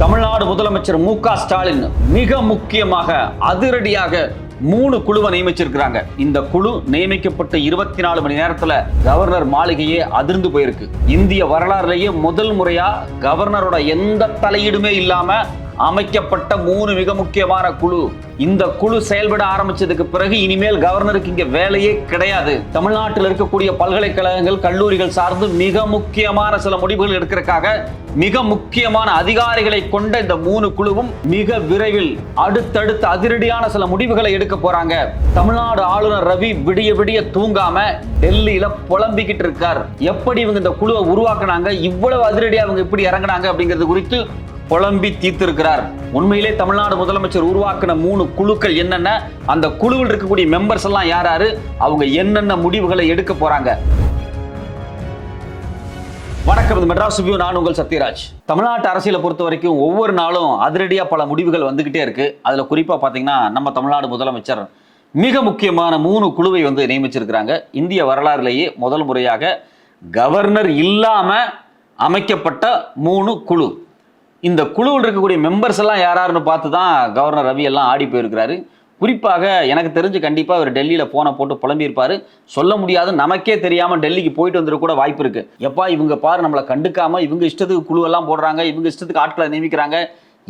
தமிழ்நாடு முதலமைச்சர் மு க ஸ்டாலின் மிக முக்கியமாக அதிரடியாக மூணு குழுவை நியமிச்சிருக்கிறாங்க. இந்த குழு நியமிக்கப்பட்ட இருபத்தி நாலு மணி நேரத்துல கவர்னர் மாளிகையே அதிர்ந்து போயிருக்கு. இந்திய வரலாறுலேயே முதல் முறையா கவர்னரோட எந்த தலையீடுமே இல்லாம அமைக்கப்பட்ட மூணு மிக முக்கியமான குழு. இந்த குழு செயல்பட ஆரம்பிச்சதுக்கு பிறகு இனிமேல் கவர்னருக்கு இங்க வேலையே கிடையாது. தமிழ்நாட்டில் இருக்கக்கூடிய பல்கலைக்கழகங்கள் கல்லூரிகள் சார்ந்து மிக முக்கியமான சில முடிவுகள் எடுக்கிறதுக்காக மிக முக்கியமான அதிகாரிகளை கொண்ட இந்த மூணு குழுவும் மிக விரைவில் அடுத்தடுத்த அதிரடியான சில முடிவுகளை எடுக்க போறாங்க. தமிழ்நாடு ஆளுநர் ரவி விடிய விடிய தூங்காம டெல்லியில புலம்பிக்கிட்டு இருக்கார். எப்படி இவங்க இந்த குழுவை உருவாக்குனாங்க? இவ்வளவு அதிரடியா அவங்க எப்படி இறங்குனாங்க அப்படிங்கிறது குறித்து புலம்பி தீர்த்திருக்கிறார். உண்மையிலே தமிழ்நாடு முதலமைச்சர் உருவாக்கின மூணு குழுக்கள் என்னென்ன? அந்த குழுவில் இருக்கக்கூடிய மெம்பர்ஸ் எல்லாம் யார் யாரு? அவங்க என்னென்ன முடிவுகளை எடுக்க போறாங்க? வணக்கம் இது மெட்ராஸ் வியூ நான் உங்கள் சத்யராஜ். தமிழ்நாட்டு அரசியலை பொறுத்த வரைக்கும் ஒவ்வொரு நாளும் அதிரடியாக பல முடிவுகள் வந்துக்கிட்டே இருக்கு. அதில் குறிப்பாக பார்த்தீங்கன்னா நம்ம தமிழ்நாடு முதலமைச்சர் மிக முக்கியமான மூணு குழுவை வந்து நியமிச்சிருக்கிறாங்க. இந்திய வரலாறுலேயே முதல் முறையாக கவர்னர் இல்லாமல் அமைக்கப்பட்ட மூணு குழு. இந்த குழுவில் இருக்கக்கூடிய மெம்பர்ஸ் எல்லாம் யாராருன்னு பார்த்து தான் கவர்னர் ரவி எல்லாம் ஆடி போயிருக்கிறாரு. குறிப்பாக எனக்கு தெரிஞ்சு கண்டிப்பாக அவர் டெல்லியில் ஃபோனை போட்டு புலம்பியிருப்பார். சொல்ல முடியாது நமக்கே தெரியாமல் டெல்லிக்கு போயிட்டு வந்துட கூட வாய்ப்பு இருக்குது எப்பா இவங்க பாரு நம்மளை கண்டுக்காமல் இவங்க இஷ்டத்துக்கு குழுவெல்லாம் போடுறாங்க இவங்க இஷ்டத்துக்கு ஆட்களை நியமிக்கிறாங்க.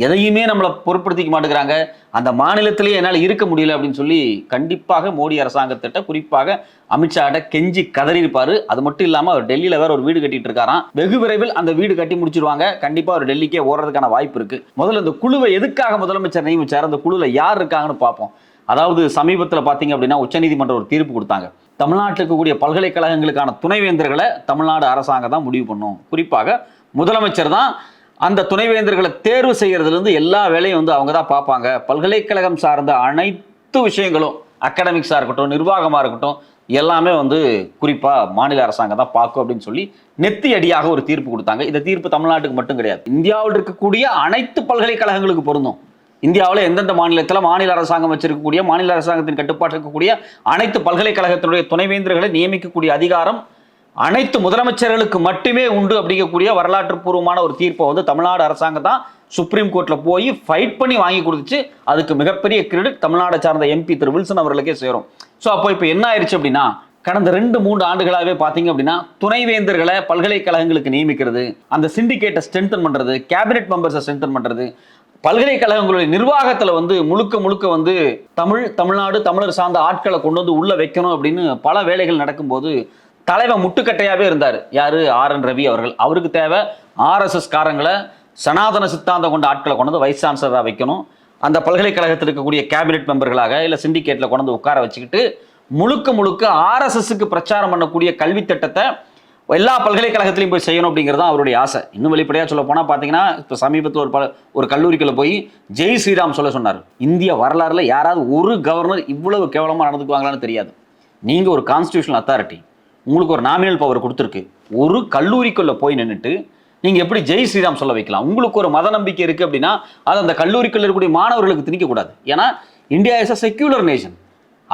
எதையுமே நம்மளை பொருட்படுத்திக்க மாட்டேங்கிறாங்க. அந்த மாநிலத்திலேயே என்னால் இருக்க முடியல அப்படின்னு சொல்லி கண்டிப்பாக மோடி அரசாங்கத்திட்ட குறிப்பாக அமித்ஷாட்ட கெஞ்சி கதறியிருப்பாரு. அது மட்டும் இல்லாமல் அவர் டெல்லியில் வேற ஒரு வீடு கட்டிட்டு இருக்காராம். வெகு விரைவில் அந்த வீடு கட்டி முடிச்சிருவாங்க. கண்டிப்பாக அவர் டெல்லிக்கே ஓடுறதுக்கான வாய்ப்பு இருக்கு. முதல்ல இந்த குழுவை எதுக்காக முதலமைச்சர் நியமிச்சார்? அந்த குழுவில் யார் இருக்காங்கன்னு பார்ப்போம். அதாவது சமீபத்தில் பார்த்தீங்க அப்படின்னா உச்சநீதிமன்றம் ஒரு தீர்ப்பு கொடுத்தாங்க. தமிழ்நாட்டில் இருக்கக்கூடிய பல்கலைக்கழகங்களுக்கான துணைவேந்தர்களை தமிழ்நாடு அரசாங்கம் தான் முடிவு பண்ணும். குறிப்பாக முதலமைச்சர் தான் அந்த துணைவேந்தர்களை தேர்வு செய்கிறதுலேருந்து எல்லா வேலையும் வந்து அவங்க தான் பார்ப்பாங்க. பல்கலைக்கழகம் சார்ந்த அனைத்து விஷயங்களும் அகாடமிக்ஸாக இருக்கட்டும் நிர்வாகமாக இருக்கட்டும் எல்லாமே வந்து குறிப்பாக மாநில அரசாங்கம் தான் பார்க்கும் அப்படின்னு சொல்லி நெத்தி அடியாக ஒரு தீர்ப்பு கொடுத்தாங்க. இந்த தீர்ப்பு தமிழ்நாட்டுக்கு மட்டும் கிடையாது. இந்தியாவில் இருக்கக்கூடிய அனைத்து பல்கலைக்கழகங்களுக்கு பொருந்தும். இந்தியாவில் எந்தெந்த மாநிலத்தில் மாநில அரசாங்கம் வச்சிருக்கக்கூடிய மாநில அரசாங்கத்தின் கட்டுப்பாட்டில் இருக்கக்கூடிய அனைத்து பல்கலைக்கழகத்தினுடைய துணைவேந்தர்களை நியமிக்கக்கூடிய அதிகாரம் அனைத்து முதலமைச்சர்களுக்கு மட்டுமே உண்டு அப்படிங்கக்கூடிய வரலாற்று பூர்வமான ஒரு தீர்ப்பை வந்து தமிழ்நாடு அரசாங்கம் தான் சுப்ரீம் கோர்ட்டில் போய் ஃபைட் பண்ணி வாங்கி கொடுத்துச்சு. அதுக்கு மிகப்பெரிய கிரெடிட் தமிழ்நாடை சார்ந்த எம்பி திரு வில்சன் அவர்களுக்கே சேரும். ஸோ அப்போ இப்போ என்ன ஆயிடுச்சு அப்படின்னா கடந்த ரெண்டு மூன்று ஆண்டுகளாகவே பார்த்தீங்க அப்படின்னா துணைவேந்தர்களை பல்கலைக்கழகங்களுக்கு நியமிக்கிறது அந்த சிண்டிகேட்டை ஸ்ட்ரென்தன் பண்ணுறது கேபினெட் மெம்பர்ஸை ஸ்ட்ரென்தன் பண்ணுறது பல்கலைக்கழகங்களுடைய நிர்வாகத்தில் வந்து முழுக்க முழுக்க வந்து தமிழ் தமிழ்நாடு தமிழர் சார்ந்த ஆட்களை கொண்டு வந்து உள்ளே வைக்கணும் அப்படின்னு பல வேலைகள் நடக்கும்போது தலைவன் முட்டுக்கட்டையாகவே இருந்தார். யார்? ஆர். என். ரவி அவர்கள். அவருக்கு தேவை ஆர்எஸ்எஸ் காரங்களை சனாதன சித்தாந்தம் கொண்ட ஆட்களை கொண்டு வந்து வைஸ் சான்சலராக வைக்கணும். அந்த பல்கலைக்கழகத்தில் இருக்கக்கூடிய கேபினெட் மெம்பர்களாக இல்லை சிண்டிகேட்டில் கொண்டு வந்து உட்கார வச்சுக்கிட்டு முழுக்க முழுக்க ஆர்எஸ்எஸ்க்கு பிரச்சாரம் பண்ணக்கூடிய கல்வி திட்டத்தை எல்லா பல்கலைக்கழகத்திலையும் போய் செய்யணும் அப்படிங்கிறது தான் அவருடைய ஆசை. இன்னும் வெளிப்படையாக சொல்ல போனால் பார்த்தீங்கன்னா இப்போ சமீபத்தில் ஒரு பல ஒரு கல்லூரிக்குள்ள போய் ஜெய் ஸ்ரீராம் சொல்ல சொன்னார். இந்திய வரலாறுல யாராவது ஒரு கவர்னர் இவ்வளவு கேவலமாக நடந்துக்குவாங்களான்னு தெரியாது. நீங்கள் ஒரு கான்ஸ்டியூஷனல் அத்தாரிட்டி உங்களுக்கு ஒரு நாமினல் பவர் கொடுத்துருக்கு. ஒரு கல்லூரிக்குள்ளே போய் நின்றுட்டு நீங்கள் எப்படி ஜெய் ஸ்ரீராம் சொல்ல வைக்கலாம்? உங்களுக்கு ஒரு மத நம்பிக்கை இருக்குது அப்படின்னா அது அந்த கல்லூரிக்குள்ள இருக்கக்கூடிய மாணவர்களுக்கு திணிக்கக்கூடாது. ஏன்னா India is a secular nation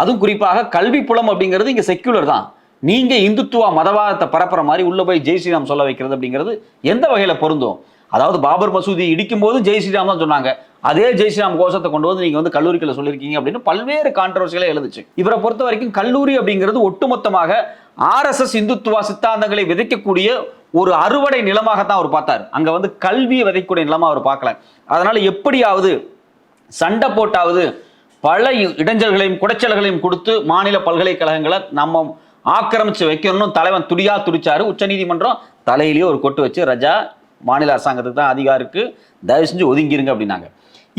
அதுவும் குறிப்பாக கல்வி புலம் அப்படிங்கிறது இங்கே செக்யூலர் தான். நீங்கள் இந்துத்துவ மதவாதத்தை பரப்புற மாதிரி உள்ளே போய் ஜெய் ஸ்ரீராம் சொல்ல வைக்கிறது அப்படிங்கிறது எந்த வகையில் பொருந்தும்? அதாவது பாபர் மசூதி இடிக்கும் போது ஜெய் ஸ்ரீராம் தான் சொன்னாங்க. அதே ஜெய் ஸ்ரீராம் கோஷத்தை கொண்டு வந்து நீங்க வந்து கல்லூரிக்குள்ள சொல்லியிருக்கீங்க அப்படின்னு பல்வேறு கான்ட்ரவர்சிகளை எழுதுச்சு இவரை பொறுத்த வரைக்கும் கல்லூரி அப்படிங்கிறது ஒட்டுமொத்தமாக ஆர்எஸ்எஸ் இந்துத்துவ சித்தாந்தங்களை விதைக்கக்கூடிய ஒரு அறுவடை நிலமாகத்தான் அவர் பார்த்தார். அங்க வந்து கல்வியை விதைக்கக்கூடிய நிலமா அவர் பார்க்கல. அதனால எப்படியாவது சண்டை போட்டாவது பல இடைஞ்சல்களையும் குடைச்சல்களையும் கொடுத்து மாநில பல்கலைக்கழகங்களை நம்ம ஆக்கிரமிச்சு வைக்கணும்னு தலைவன் துடியா துடிச்சாரு. உச்சநீதிமன்றம் தலையிலேயே ஒரு கொட்டு வச்சு ரஜா மாநில அரசாங்கத்துக்கு தான் அதிகாரம் இருக்குது தயவு செஞ்சு ஒதுங்கிருங்க அப்படின்னாங்க.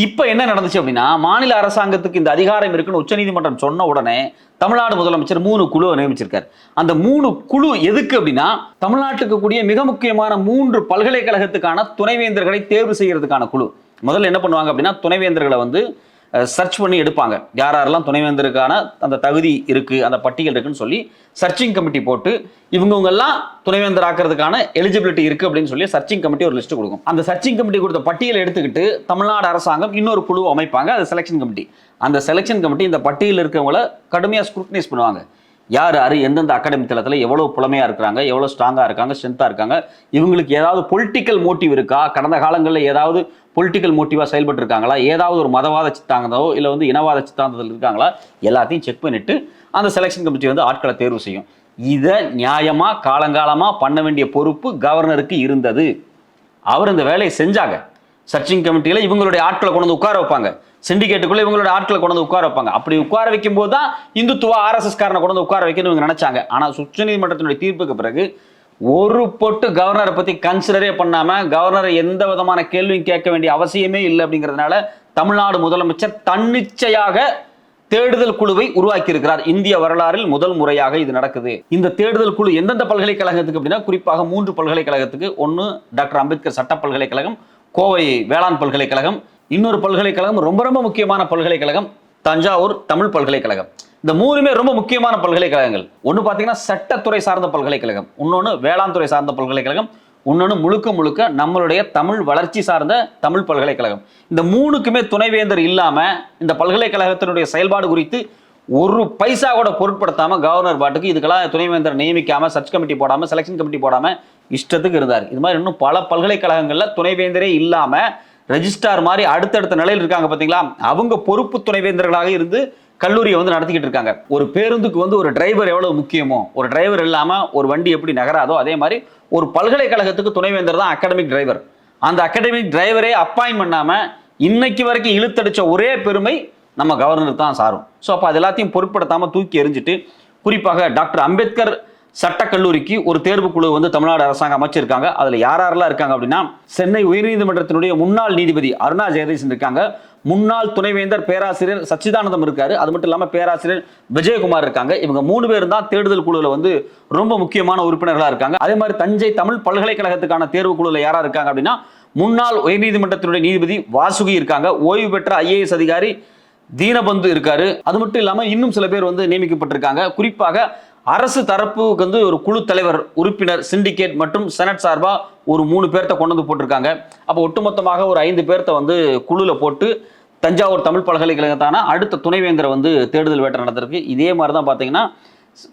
இப்போ என்ன நடந்துச்சு அப்படின்னா மாநில அரசாங்கத்துக்கு இந்த அதிகாரம் இருக்குன்னு உச்சநீதிமன்றம் சொன்ன உடனே தமிழ்நாடு முதலமைச்சர் மூணு குழுவை நியமிச்சிருக்காரு. அந்த மூணு குழு எதுக்கு அப்படின்னா தமிழ்நாட்டுக்கு கூடிய மிக முக்கியமான மூன்று பல்கலைக்கழகத்துக்கான துணைவேந்தர்களை தேர்வு செய்யறதுக்கான குழு. முதல்ல என்ன பண்ணுவாங்க அப்படின்னா துணைவேந்தர்களை வந்து சர்ச் பண்ணி எடுப்பாங்க. யார் யாரெல்லாம் துணைவேந்தருக்கான அந்த தகுதி இருக்குது அந்த பட்டியல் இருக்குன்னு சொல்லி சர்ச்சிங் கமிட்டி போட்டு இவங்கவுங்கெல்லாம் துணைவேந்தர் ஆக்கிறதுக்கான எலிஜிபிலிட்டி இருக்குது அப்படின்னு சொல்லி சர்ச்சிங் கமிட்டி ஒரு லிஸ்ட்டு கொடுக்கும். அந்த சர்ச்சிங் கமிட்டி கொடுத்த பட்டியலை எடுத்துக்கிட்டு தமிழ்நாடு அரசாங்கம் இன்னொரு குழு அமைப்பாங்க அது செலெக்ஷன் கமிட்டி அந்த செலெக்ஷன் கமிட்டி இந்த பட்டியலில் இருக்கிறவங்கள கடுமையாக ஸ்க்ரூட்னைஸ் பண்ணுவாங்க. யார் யார் எந்தெந்த அகாடமி தளத்தில் எவ்வளோ புலமையாக இருக்கிறாங்க எவ்வளோ ஸ்ட்ராங்காக இருக்காங்க ஸ்ட்ரென்த்தாக இருக்காங்க இவங்களுக்கு ஏதாவது பொலிட்டிக்கல் மோட்டிவ் இருக்கா? கடந்த காலங்களில் ஏதாவது பொலிட்டிக்கல் மோட்டிவாக செயல்பட்டு இருக்காங்களா ஏதாவது ஒரு மதவாத சித்தாந்தோ இல்லை வந்து இனவாத சித்தாந்தத்தில் இருக்காங்களா? எல்லாத்தையும் செக் பண்ணிட்டு அந்த செலெக்ஷன் கமிட்டி வந்து ஆட்களை தேர்வு செய்யும். இதை நியாயமாக காலங்காலமாக பண்ண வேண்டிய பொறுப்பு கவர்னருக்கு இருந்தது. அவர் இந்த வேலையை செஞ்சாங்க. சர்ச்சிங் கமிட்டியில் இவங்களுடைய ஆட்களை கொண்டு வந்து உட்கார வைப்பாங்க. சிண்டிகேட்டுக்குள்ளே இவங்களுடைய ஆட்களை கொண்டு வந்து உட்கார வைப்பாங்க. அப்படி உட்கார வைக்கும் போது தான் இந்துத்துவ ஆர்எஸ்எஸ் காரனை கொண்டு வந்து உட்கார வைக்கணும்னு இவங்க நினைச்சாங்க. ஆனால் உச்சநீதிமன்றத்தினுடைய தீர்ப்புக்கு பிறகு ஒரு பொட்டு கவர்னரை பத்தி கன்சிடரே பண்ணாம கவர்னரை எந்த விதமான கேள்வியும் கேட்க வேண்டிய அவசியமே இல்லை அப்படிங்கிறதுனால தமிழ்நாடு முதலமைச்சர் தன்னிச்சையாக தேடுதல் குழுவை உருவாக்கி இருக்கிறார் இந்திய வரலாறில் முதல் முறையாக இது நடக்குது. இந்த தேடுதல் குழு எந்தெந்த பல்கலைக்கழகத்துக்கு அப்படின்னா குறிப்பாக மூன்று பல்கலைக்கழகத்துக்கு. ஒன்று டாக்டர் அம்பேத்கர் சட்ட பல்கலைக்கழகம் கோவை வேளாண் பல்கலைக்கழகம் இன்னொரு பல்கலைக்கழகம் ரொம்ப ரொம்ப முக்கியமான பல்கலைக்கழகம் தஞ்சாவூர் தமிழ் பல்கலைக்கழகம். இந்த மூணுமே ரொம்ப முக்கியமான பல்கலைக்கழகங்கள். ஒன்று பார்த்தீங்கன்னா சட்டத்துறை சார்ந்த பல்கலைக்கழகம். இன்னொன்று வேளாண் துறை சார்ந்த பல்கலைக்கழகம். இன்னொன்று முழுக்க முழுக்க நம்மளுடைய தமிழ் வளர்ச்சி சார்ந்த தமிழ் பல்கலைக்கழகம். இந்த மூணுக்குமே துணைவேந்தர் இல்லாமல் இந்த பல்கலைக்கழகத்தினுடைய செயல்பாடு குறித்து ஒரு பைசா கூட பொருட்படுத்தாமல் கவர்னர் பாட்டுக்கு இதுக்கெல்லாம் துணைவேந்தர் நியமிக்காமல் சர்ச் கமிட்டி போடாமல் செலெக்ஷன் கமிட்டி போடாமல் இஷ்டத்துக்கு இருந்தார். இது மாதிரி இன்னும் பல பல்கலைக்கழகங்களில் துணைவேந்தரே இல்லாமல் ரெஜிஸ்டார் மாதிரி அடுத்தடுத்த நிலையில் இருக்காங்க பார்த்தீங்களா அவங்க பொறுப்பு துணைவேந்தர்களாக இருந்து கல்லூரியை வந்து நடத்திக்கிட்டு இருக்காங்க. ஒரு பேருந்துக்கு வந்து ஒரு டிரைவர் எவ்வளவு முக்கியமோ ஒரு டிரைவர் இல்லாம ஒரு வண்டி எப்படி நகராதோ அதே மாதிரி ஒரு பல்கலைக்கழகத்துக்கு துணைவேந்தர் தான் அகாடமிக் டிரைவர் அந்த அகாடமிக் டிரைவரே அப்பாயின் பண்ணாம இன்னைக்கு வரைக்கும் இழுத்தடிச்ச ஒரே பெருமை நம்ம கவர்னர் தான் சாரும். ஸோ அப்போ அது எல்லாத்தையும் பொருட்படுத்தாமல் தூக்கி எறிஞ்சிட்டு குறிப்பாக டாக்டர் அம்பேத்கர் சட்டக்கல்லூரிக்கு ஒரு தேர்வு குழு வந்து தமிழ்நாடு அரசாங்கம் அமைச்சிருக்காங்க. அதுல யார் யாரெல்லாம் இருக்காங்க அப்படின்னா சென்னை உயர்நீதிமன்றத்தினுடைய முன்னாள் நீதிபதி அருணா ஜெகதீசன் இருக்காங்க. முன்னாள் துணைவேந்தர் பேராசிரியர் சச்சிதானந்தம் இருக்காரு. அது மட்டும் இல்லாமல் பேராசிரியர் விஜயகுமார் இருக்காங்க. இவங்க மூணு பேரும் தான் தேடுதல் குழுல வந்து ரொம்ப முக்கியமான உறுப்பினர்களா இருக்காங்க. அதே மாதிரி தஞ்சை தமிழ் பல்கலைக்கழகத்துக்கான தேர்வு குழுல யாரா இருக்காங்க அப்படின்னா முன்னாள் உயர்நீதிமன்றத்தினுடைய நீதிபதி வாசுகி இருக்காங்க. ஓய்வு பெற்ற ஐஏஎஸ் அதிகாரி தீனபந்து இருக்காரு. அது மட்டும் இல்லாமல் இன்னும் சில பேர் வந்து நியமிக்கப்பட்டிருக்காங்க. குறிப்பாக அரசு தரப்புக்கு வந்து ஒரு குழு தலைவர் உறுப்பினர் சிண்டிகேட் மற்றும் செனட் சார்பாக ஒரு மூணு பேர்த்த கொண்டு வந்து போட்டிருக்காங்க. அப்போ ஒட்டுமொத்தமாக ஒரு ஐந்து பேர்த்த வந்து குழுல போட்டு தஞ்சாவூர் தமிழ் பல்கலைக்கழகத்தான அடுத்த துணைவேந்தரை வந்து தேடுதல் வேட்டை நடந்திருக்கு இதே மாதிரி தான் பார்த்தீங்கன்னா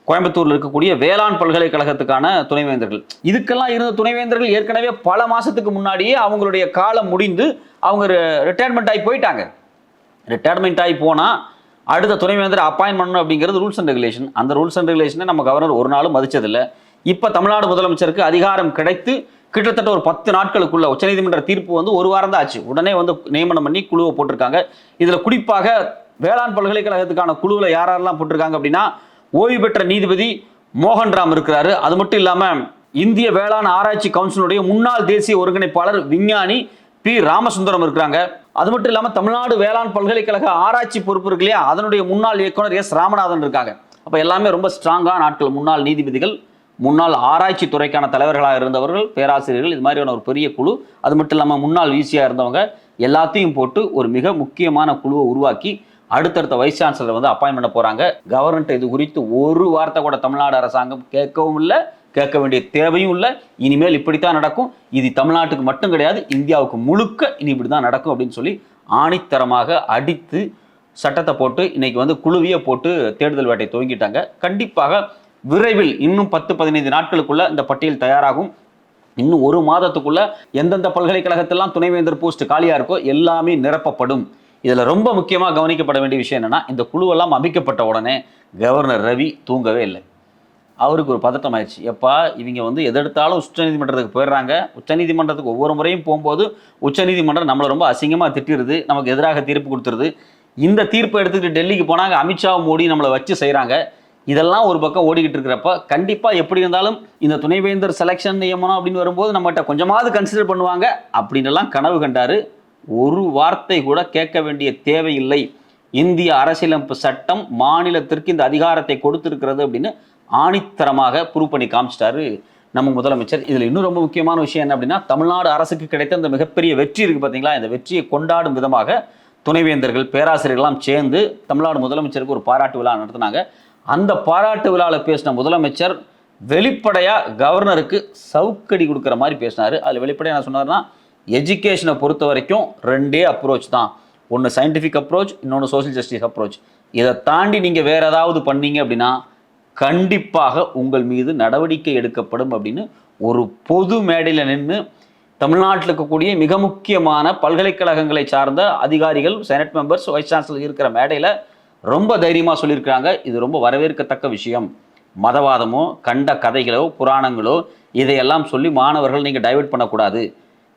கோயம்புத்தூரில் இருக்கக்கூடிய வேளாண் பல்கலைக்கழகத்துக்கான துணைவேந்தர்கள். இதுக்கெல்லாம் இருந்த துணைவேந்தர்கள் ஏற்கனவே பல மாதத்துக்கு முன்னாடியே அவங்களுடைய காலம் முடிந்து அவங்க ரிட்டையர்மெண்ட் ஆகி போயிட்டாங்க. ரிட்டையர்மெண்ட் ஆகி போனால் அடுத்த துணைவேந்தர் அப்பாயின் பண்ணணும் அப்படிங்கிறது ரூல்ஸ் அண்ட் ரெகுலேஷன் அந்த ரூல்ஸ் அண்ட் ரெகுலேஷனை நம்ம கவர்னர் ஒரு நாளும் மதிச்சதில்லை. இப்போ தமிழ்நாடு முதலமைச்சருக்கு அதிகாரம் கிடைத்து கிட்டத்தட்ட ஒரு பத்து நாட்களுக்குள்ள உச்சநீதிமன்ற தீர்ப்பு வந்து ஒரு வாரம் தான் ஆச்சு. உடனே வந்து நியமனம் பண்ணி குழுவை போட்டிருக்காங்க. இதில் குறிப்பாக வேளாண் பல்கலைக்கழகத்துக்கான குழுவில் யாரெல்லாம் போட்டிருக்காங்க அப்படின்னா ஓய்வு பெற்ற நீதிபதி மோகன்ராம் இருக்கிறாரு. அது மட்டும் இல்லாமல் இந்திய வேளாண் ஆராய்ச்சி கவுன்சிலுடைய முன்னாள் தேசிய ஒருங்கிணைப்பாளர் விஞ்ஞானி பி. ராமசுந்தரம் இருக்கிறாங்க. அது மட்டும் இல்லாமல் தமிழ்நாடு வேளாண் பல்கலைக்கழக ஆராய்ச்சி பொறுப்பு இருக்கு இல்லையா? அதனுடைய முன்னாள் இயக்குனர் எஸ் ராமநாதன் இருக்காங்க. அப்போ எல்லாமே ரொம்ப ஸ்ட்ராங்கான ஆட்கள். முன்னாள் நீதிபதிகள் முன்னாள் ஆராய்ச்சி துறைக்கான தலைவர்களாக இருந்தவர்கள் பேராசிரியர்கள் இது மாதிரியான ஒரு பெரிய குழு. அது மட்டும் இல்லாமல் முன்னாள் வீசியாக இருந்தவங்க எல்லாத்தையும் போட்டு ஒரு மிக முக்கியமான குழுவை உருவாக்கி அடுத்தடுத்த வைஸ் சான்சலர் வந்து அப்பாயின் பண்ண போகிறாங்க கவர்மெண்ட் இது குறித்து ஒரு வார்த்தை கூட தமிழ்நாடு அரசாங்கம் கேட்கவும் இல்லை. கேட்க வேண்டிய தேவையும் இல்லை. இனிமேல் இப்படித்தான் நடக்கும். இது தமிழ்நாட்டுக்கு மட்டும் கிடையாது இந்தியாவுக்கு முழுக்க இனி இப்படி தான் நடக்கும் அப்படின்னு சொல்லி ஆணித்தரமாக அடித்து சட்டத்தை போட்டு இன்னைக்கு வந்து குழுவியை போட்டு தேடுதல் வேட்டை துவங்கிட்டாங்க. கண்டிப்பாக விரைவில் இன்னும் பத்து பதினைந்து நாட்களுக்குள்ள இந்த பட்டியல் தயாராகும். இன்னும் ஒரு மாதத்துக்குள்ள எந்தெந்த பல்கலைக்கழகத்தெல்லாம் துணைவேந்தர் போஸ்ட் காலியா இருக்கோ எல்லாமே நிரப்பப்படும். இதுல ரொம்ப முக்கியமாக கவனிக்கப்பட வேண்டிய விஷயம் என்னன்னா இந்த குழுவெல்லாம் அமைக்கப்பட்ட உடனே கவர்னர் ரவி தூங்கவே இல்லை. அவருக்கு ஒரு பதட்டம் ஆயிடுச்சு. எப்பா இவங்க வந்து எதெடுத்தாலும் உச்சநீதிமன்றத்துக்கு போயிடுறாங்க. உச்சநீதிமன்றத்துக்கு ஒவ்வொரு முறையும் போகும்போது உச்சநீதிமன்றம் நம்மளை ரொம்ப அசிங்கமாக திட்டிடுது நமக்கு எதிராக தீர்ப்பு கொடுத்துருது. இந்த தீர்ப்பை எடுத்துக்கிட்டு டெல்லிக்கு போனாங்க. அமித்ஷா மோடி நம்மளை வச்சு செய்கிறாங்க இதெல்லாம் ஒரு பக்கம் ஓடிக்கிட்டு இருக்கிறப்ப கண்டிப்பாக எப்படி இருந்தாலும் இந்த துணைவேந்தர் செலெக்ஷன் நியமனம் அப்படின்னு வரும்போது நம்மகிட்ட கொஞ்சமாவது கன்சிடர் பண்ணுவாங்க. அப்படின்லாம் எல்லாம் கனவு கண்டார். ஒரு வார்த்தை கூட கேட்க வேண்டிய தேவையில்லை. இந்திய அரசியலமைப்பு சட்டம் மாநிலத்திற்கு இந்த அதிகாரத்தை கொடுத்திருக்கிறது அப்படின்னு ஆணித்தரமாக ப்ரூவ் பண்ணி காமிச்சிட்டாரு நம்ம முதலமைச்சர். இதில் இன்னும் ரொம்ப முக்கியமான விஷயம் என்ன அப்படின்னா தமிழ்நாடு அரசுக்கு கிடைத்த அந்த மிகப்பெரிய வெற்றி இருக்குது பார்த்தீங்களா இந்த வெற்றியை கொண்டாடும் விதமாக துணைவேந்தர்கள் பேராசிரியர்கள்லாம் சேர்ந்து தமிழ்நாடு முதலமைச்சருக்கு ஒரு பாராட்டு விழா நடத்தினாங்க. அந்த பாராட்டு விழாவில் பேசின முதலமைச்சர் வெளிப்படையாக கவர்னருக்கு சவுக்கடி கொடுக்குற மாதிரி பேசினார். அதில் வெளிப்படையாக என்ன சொன்னார்னா எஜுகேஷனை பொறுத்த வரைக்கும் ரெண்டே அப்ரோச் தான். ஒன்று சயின்டிஃபிக் அப்ரோச் இன்னொன்று சோசியல் ஜஸ்டிஸ் அப்ரோச் இதை தாண்டி நீங்கள் வேறு ஏதாவது பண்ணீங்க அப்படின்னா கண்டிப்பாக உங்கள் மீது நடவடிக்கை எடுக்கப்படும் அப்படின்னு ஒரு பொது மேடையில் நின்று தமிழ்நாட்டில் இருக்கக்கூடிய மிக முக்கியமான பல்கலைக்கழகங்களை சார்ந்த அதிகாரிகள் செனட் மெம்பர்ஸ் வைஸ் சான்சலர் இருக்கிற மேடையில் ரொம்ப தைரியமாக சொல்லியிருக்கிறாங்க. இது ரொம்ப வரவேற்கத்தக்க விஷயம். மதவாதமோ கண்ட கதைகளோ புராணங்களோ இதையெல்லாம் சொல்லி மாணவர்கள் நீங்கள் டைவெர்ட் பண்ணக்கூடாது.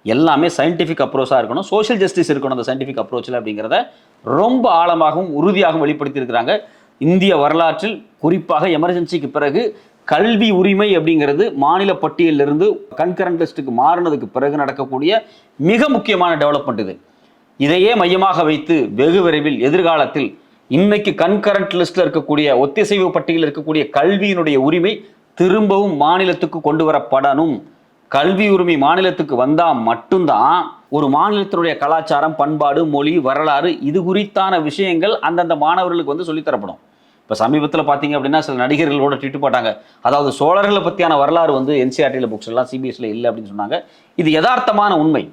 எல்லாமே சயின்டிஃபிக் அப்ரோச்சாக இருக்கணும். சோஷியல் ஜஸ்டிஸ் இருக்கணும் அந்த சயின்டிஃபிக் அப்ரோச்சில் அப்படிங்கிறத ரொம்ப ஆழமாகவும் உறுதியாகவும் வெளிப்படுத்தியிருக்கிறாங்க. இந்திய வரலாற்றில் குறிப்பாக எமர்ஜென்சிக்கு பிறகு கல்வி உரிமை அப்படிங்கிறது மாநில பட்டியலிருந்து கன்கரண்ட் லிஸ்ட்டுக்கு மாறினதுக்கு பிறகு நடக்கக்கூடிய மிக முக்கியமான டெவலப்மெண்ட் இது. இதையே மையமாக வைத்து வெகு விரைவில் எதிர்காலத்தில் இன்னைக்கு கன்கரண்ட் லிஸ்ட்ல இருக்கக்கூடிய ஒத்திசைவு பட்டியலில் இருக்கக்கூடிய கல்வியினுடைய உரிமை திரும்பவும் மாநிலத்துக்கு கொண்டு வரப்படணும். கல்வி உரிமை மாநிலத்துக்கு வந்தால் மட்டும்தான் ஒரு மாநிலத்தினுடைய கலாச்சாரம் பண்பாடு மொழி வரலாறு இது குறித்தான விஷயங்கள் அந்தந்த மாணவர்களுக்கு வந்து சொல்லித்தரப்படும் இப்போ சமீபத்தில் பார்த்தீங்க அப்படின்னா சில நடிகர்களோட ட்விட்டு போட்டாங்க. அதாவது சோழர்களை பற்றியான வரலாறு வந்து என்சிஆர்டியில் புக்ஸ் எல்லாம் சிபிஎஸ்சியில் இல்லை அப்படின்னு சொன்னாங்க. இது யதார்த்தமான உண்மை.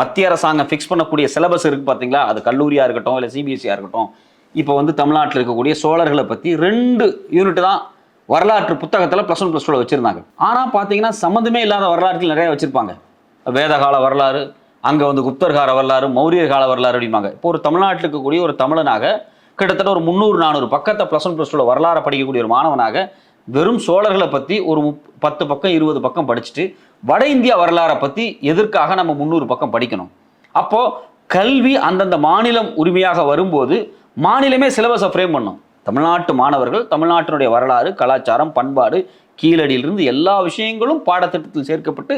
மத்திய அரசாங்கம் ஃபிக்ஸ் பண்ணக்கூடிய சிலபஸ் இருக்குது பார்த்தீங்களா அது கல்லூரியாக இருக்கட்டும் இல்லை சிபிஎஸ்சியாக இருக்கட்டும். இப்போ வந்து தமிழ்நாட்டில் இருக்கக்கூடிய சோழர்களை பற்றி ரெண்டு யூனிட் தான் வரலாற்று புத்தகத்தில் ப்ளஸ் ஒன் ப்ளஸ் டூவில் வச்சுருந்தாங்க. ஆனால் பார்த்தீங்கன்னா சம்மந்தமே இல்லாத வரலாற்றில் நிறைய வச்சுருப்பாங்க. வேதகால வரலாறு அங்கே வந்து குப்தர் கால வரலாறு மௌரியர் கால வரலாறு அப்படிம்பாங்க. இப்போ ஒரு தமிழ்நாட்டில் இருக்கக்கூடிய ஒரு தமிழனாக கிட்டத்தட்ட ஒரு முந்நூறு நானூறு பக்கத்தை ப்ளஸ் ஒன் ப்ளஸ் டூவில் வரலாறு படிக்கக்கூடிய ஒரு மாணவனாக வெறும் சோழர்களை பற்றி ஒரு முப் பத்து பக்கம் இருபது பக்கம் படிச்சுட்டு வட இந்தியா வரலாறை பற்றி எதற்காக நம்ம முந்நூறு பக்கம் படிக்கணும்? அப்போது கல்வி அந்தந்த மாநிலம் உரிமையாக வரும்போது மாநிலமே சிலபஸை ஃப்ரேம் பண்ணும். தமிழ்நாட்டு மாணவர்கள் தமிழ்நாட்டினுடைய வரலாறு கலாச்சாரம் பண்பாடு கீழடியிலிருந்து எல்லா விஷயங்களும் பாடத்திட்டத்தில் சேர்க்கப்பட்டு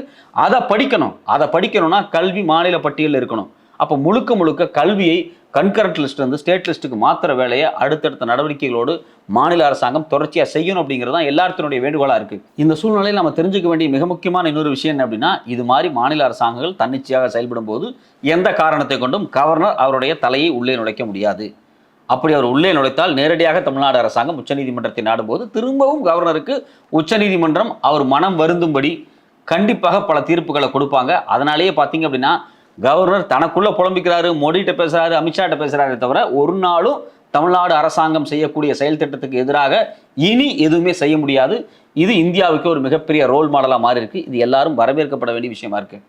அதை படிக்கணும். அதை படிக்கணும்னா கல்வி மாநில பட்டியலில் இருக்கணும். அப்போ முழுக்க முழுக்க கல்வியை கன்கரண்ட் லிஸ்ட் வந்து ஸ்டேட் லிஸ்ட்டுக்கு மாத்திர வேலையை அடுத்தடுத்த நடவடிக்கைகளோடு மாநில அரசாங்கம் தொடர்ச்சியாக செய்யணும் அப்படிங்கிறது தான் எல்லாத்தினுடைய வேண்டுகோளாக இருக்குது இந்த சூழ்நிலையில் நம்ம தெரிஞ்சுக்க வேண்டிய மிக முக்கியமான இன்னொரு விஷயம் என்ன அப்படின்னா இது மாதிரி மாநில அரசாங்கங்கள் தன்னிச்சையாக செயல்படும் போது எந்த காரணத்தை கொண்டும் கவர்னர் அவருடைய தலையை உள்ளே நுழைக்க முடியாது. அப்படி அவர் உள்ளே நுழைத்தால் நேரடியாக தமிழ்நாடு அரசாங்கம் உச்சநீதிமன்றத்தை நாடும்போது திரும்பவும் கவர்னருக்கு உச்சநீதிமன்றம் அவர் மனம் வருந்தும்படி கண்டிப்பாக பல தீர்ப்புகளை கொடுப்பாங்க. அதனாலேயே பார்த்தீங்க அப்படின்னா கவர்னர் தனக்குள்ளே புலம்பிக்கிறாரு மோடிகிட்ட பேசுகிறாரு அமித்ஷாட்ட பேசுகிறாரே தவிர ஒரு நாளும் தமிழ்நாடு அரசாங்கம் செய்யக்கூடிய செயல் திட்டத்துக்கு எதிராக இனி எதுவுமே செய்ய முடியாது. இது இந்தியாவுக்கு ஒரு மிகப்பெரிய ரோல் மாடலாக மாறி இருக்கு இது எல்லாரும் வரவேற்கப்பட வேண்டிய விஷயமா இருக்குது